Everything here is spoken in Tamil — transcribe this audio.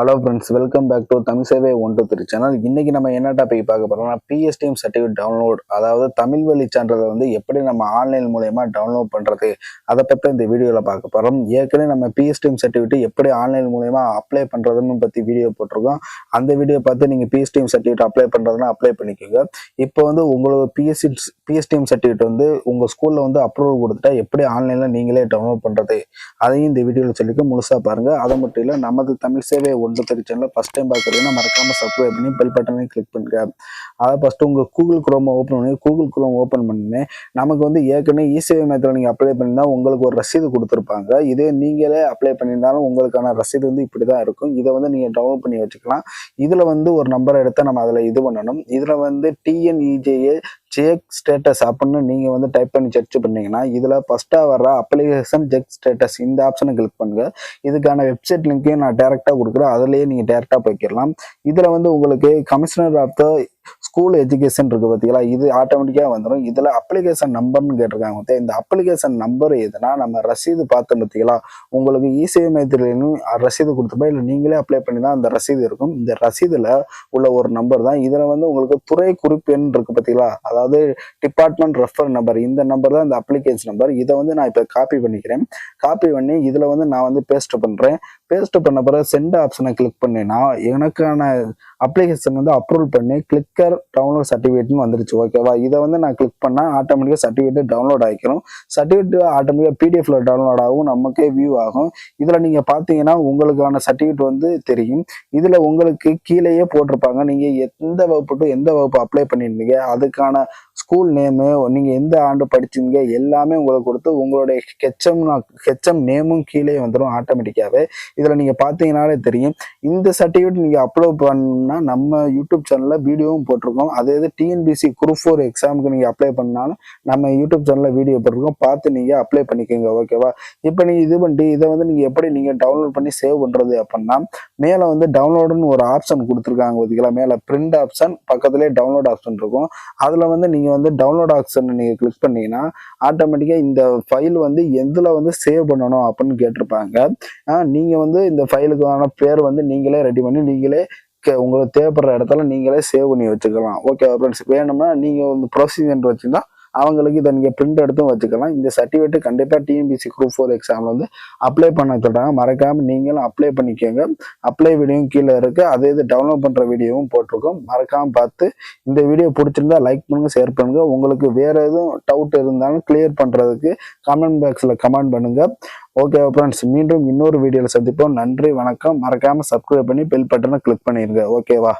Hello friends welcome back to Tamil சேவை ஒன் டூ த்ரீ சேனல் இன்னைக்கு நம்ம என்ன டாபிக் பார்க்க போறோம்னா பிஎஸ்டிஎம் சர்டிஃபிகேட் டவுன்லோட் அதாவது தமிழ் வழி சான்றிதழை வந்து எப்படி நம்ம ஆன்லைன் மூலயமா டவுன்லோட் பண்றது அதை பற்றி இந்த வீடியோவில் பார்க்க போறோம். ஏற்கனவே நம்ம பிஎஸ்டிஎம் சர்டிஃபிகேட் எப்படி ஆன்லைன் மூலயமா அப்ளை பண்றதுன்னு பற்றி வீடியோ போட்டிருக்கோம். அந்த வீடியோ பார்த்து நீங்கள் பிஎஸ்டிஎம் சர்டிஃபிகேட் அப்ளை பண்றதுன்னா அப்ளை பண்ணிக்கோங்க. இப்போ வந்து உங்களுக்கு பிஎஸ்சி பிஎஸ்டிஎம் சர்டிஃபிகேட் வந்து உங்கள் ஸ்கூலில் வந்து அப்ரூவல் கொடுத்துட்டா எப்படி ஆன்லைனில் நீங்களே டவுன்லோட் பண்ணுறது அதையும் இந்த வீடியோவில் சொல்லிக்க முழுசாக பாருங்கள் அது மட்டும் இல்லை நமது தமிழ் சேவை ஒன்று சேனலில் ஃபஸ்ட் டைம் பார்க்குறீங்கன்னா மறக்காமல் சப்ஸ்கிரைப் பண்ணி பெல் பட்டனையும் கிளிக் பண்ணுங்க. அதை ஃபஸ்ட்டு உங்கள் கூகுள் குரோமை ஓப்பன் பண்ணி கூகுள் குரோம் ஓப்பன் பண்ணி நமக்கு வந்து ஏற்கனவே இசேவை மையத்தில் நீங்கள் அப்ளை பண்ணியிருந்தால் உங்களுக்கு ஒரு ரசீது கொடுத்துருப்பாங்க. இதே நீங்களே அப்ளை பண்ணியிருந்தாலும் உங்களுக்கான ரசீது வந்து இப்படி தான் இருக்கும். இதை வந்து நீங்கள் டவுன்லோட் பண்ணி வச்சுக்கலாம். இதில் வந்து ஒரு நம்பரை எடுத்து நம்ம அதில் இது பண்ணணும். இதில் வந்து டிஎன்இஜேஏ செக் ஸ்டேட்டஸ் அப்படின்னு நீங்கள் வந்து டைப் பண்ணி சர்ச் பண்ணீங்கன்னா இதில் ஃபஸ்ட்டாக வர அப்ளிகேஷன் செக் ஸ்டேட்டஸ் இந்த ஆப்ஷனை கிளிக் பண்ணுங்க. இதுக்கான வெப்சைட் லிங்க்கையும் நான் டேரெக்டாக கொடுக்குறேன். அதுலேயே நீங்கள் டேரெக்டாக போய்க்கிடலாம். இதில் வந்து உங்களுக்கு commissioner of the school education இருக்குது பார்த்தீங்களா இது ஆட்டோமேட்டிக்காக வந்துடும் இதில் அப்ளிகேஷன் நம்பர்னு கேட்டிருக்காங்க பார்த்தா இந்த அப்ளிகேஷன் நம்பர் எதுனா நம்ம ரசீது பார்த்தோம் பார்த்தீங்களா உங்களுக்கு இசேவை மையத்திலும் ரசீது கொடுத்துருப்பா? இல்லை நீங்களே அப்ளை பண்ணி தான் அந்த ரசீது இருக்கும். இந்த ரசீதில் உள்ள ஒரு நம்பர் தான். இதில் வந்து உங்களுக்கு துறை குறிப்பெண் இருக்குது பார்த்தீங்களா அதாவது டிபார்ட்மெண்ட் ரெஃபர் நம்பர் இந்த நம்பர் தான் இந்த அப்ளிகேஷன் நம்பர் இதை வந்து நான் இப்போ காப்பி பண்ணிக்கிறேன். காப்பி பண்ணி இதில் வந்து நான் வந்து பேஸ்ட் பண்ணுறேன் பேஸ்ட் பண்ண பிறகு சென்ட் ஆப்ஷனை கிளிக் பண்ணினா. எனக்கான அப்ளிகேஷன் வந்து அப்ரூவல் பண்ணி கிளிக்கர் டவுன்லோட் சர்டிஃபிகேட்னு வந்துருச்சு. ஓகேவா இதை வந்து நான் கிளிக் பண்ணால் ஆட்டோமேட்டிக்காக சர்டிஃபிகேட் டவுன்லோட் ஆகிக்கிறோம் சர்டிஃபிகேட் ஆட்டோமேட்டிக்காக பிடிஎஃப்ல டவுன்லோட் ஆகும். நமக்கே வியூ ஆகும். இதில் நீங்கள் பார்த்தீங்கன்னா உங்களுக்கான சர்டிஃபிகேட் வந்து தெரியும். இதில் உங்களுக்கு கீழேயே போட்டிருப்பாங்க. நீங்கள் எந்த வகுப்பு எந்த வகுப்பு அப்ளை பண்ணியிருந்தீங்க. அதுக்கான ஸ்கூல் நேமு நீங்கள் எந்த ஆண்டு படிச்சீங்க எல்லாமே உங்களுக்கு கொடுத்து உங்களுடைய ஹெச்எம் ஹெச்எம் நேமும் கீழே வந்துடும் ஆட்டோமேட்டிக்காகவே இதில் நீங்கள் பார்த்தீங்கனாலே தெரியும். இந்த சர்டிஃபிகேட் நீங்கள் அப்லோட் பண்ணால் நம்ம யூடியூப் சேனலில் வீடியோவும் போட்டிருக்கோம். அதே இது டிஎன்பிசி குரூப் ஃபோர் எக்ஸாமுக்கு நீங்கள் அப்ளை பண்ணாலும் நம்ம யூடியூப் சேனலில் வீடியோ போட்டிருக்கோம். பார்த்து நீங்கள் அப்ளை பண்ணிக்கோங்க ஓகேவா இப்போ நீங்கள் இது பண்ணிட்டு இதை வந்து நீங்கள் எப்படி நீங்கள் டவுன்லோட் பண்ணி சேவ் பண்ணுறது அப்படின்னா மேலே வந்து டவுன்லோடுன்னு ஒரு ஆப்ஷன் கொடுத்துருக்காங்க பார்த்தீங்களா மேலே பிரிண்ட் ஆப்ஷன் பக்கத்துலேயே டவுன்லோட் ஆப்ஷன் இருக்கும். அதில் வந்து நீங்கள் வந்து வந்து டவுன்லோட் ஆப்ஷன் நீங்கள் கிளிக் பண்ணீங்கன்னா ஆட்டோமேட்டிக்காக இந்த ஃபைல் வந்து எதில் வந்து சேவ் பண்ணணும் அப்படின்னு கேட்டிருப்பாங்க. நீங்கள் வந்து இந்த ஃபைலுக்கான பேர் வந்து நீங்களே ரெடி பண்ணி நீங்களே கே- உங்களுக்கு தேவைப்படுற இடத்துல நீங்களே சேவ் பண்ணி வச்சுக்கலாம். ஓகே ஃப்ரெண்ட்ஸ் வேணும்னா நீங்கள் வந்து ப்ரொசீஜர் வச்சுருந்தா அவங்களுக்கு இதை நீங்கள் பிரிண்ட் எடுத்தும் வச்சுக்கலாம். இந்த சர்டிஃபிகேட் கண்டிப்பாக டிஎம்பிசி குரூப் ஃபோர் எக்ஸாமில் வந்து அப்ளை பண்ண சொல்கிறாங்க மறக்காமல் நீங்களும் அப்ளை பண்ணிக்கோங்க. அப்ளை வீடியோவும் கீழே இருக்குது அதே இது டவுன்லோட் பண்ணுற வீடியோவும் போட்டிருக்கோம். மறக்காமல் பார்த்து இந்த வீடியோ பிடிச்சிருந்தா லைக் பண்ணுங்கள் ஷேர் பண்ணுங்கள் உங்களுக்கு வேறு எதுவும் டவுட் இருந்தாலும் கிளியர் பண்ணுறதுக்கு கமெண்ட் பாக்ஸில் கமெண்ட் பண்ணுங்கள் ஓகே ஃப்ரெண்ட்ஸ் மீண்டும் இன்னொரு வீடியோவில் சந்திப்போம். நன்றி வணக்கம். மறக்காமல் சப்ஸ்கிரைப் பண்ணி பெல் பட்டனை கிளிக் பண்ணிடுங்க ஓகேவா